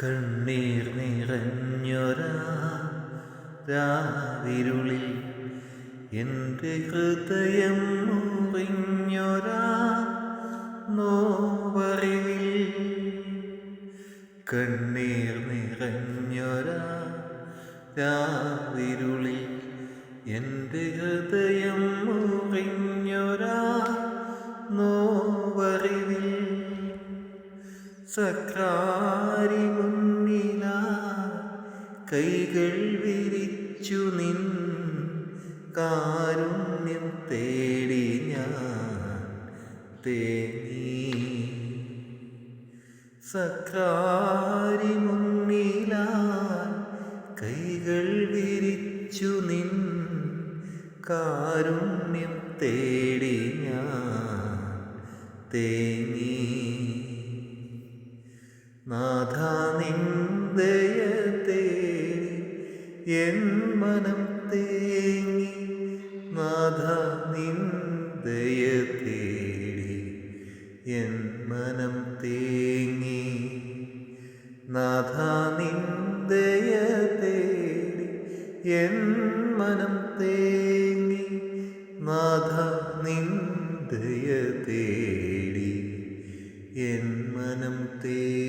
കണ്ണീർ നിറഞ്ഞൊരാ രാവിരുളിൽ എന്റെ ഹൃദയം മുറിഞ്ഞൊരാ നോവറിവിൽ. കണ്ണീർ നിറഞ്ഞൊരാ രാവിരുളിൽ എന്റെ ഹൃദയം മുറിഞ്ഞൊരാ നോവറിവിൽ. സക്രാരി മുന്നില കൈകൾ വിരിച്ചു നിൻ കാരുണ്യം തേടി ഞാൻ തേങ്ങി സക്രാരി മുന്നിലാൻ കൈകൾ വിരിച്ചു നിൻ കാരുണ്യം തേടി ഞാൻ തേങ്ങി നാഥ നിന്ദയ എൻ മനം തേങ്ങി നാഥ നിന്ദയ തേടി. എൻ മനം തേങ്ങി നാഥ നിന്ദയ തേടി. എൻ മനം തേങ്ങി നാഥ നിന്ദയ തേടി. എൻ മനം തേ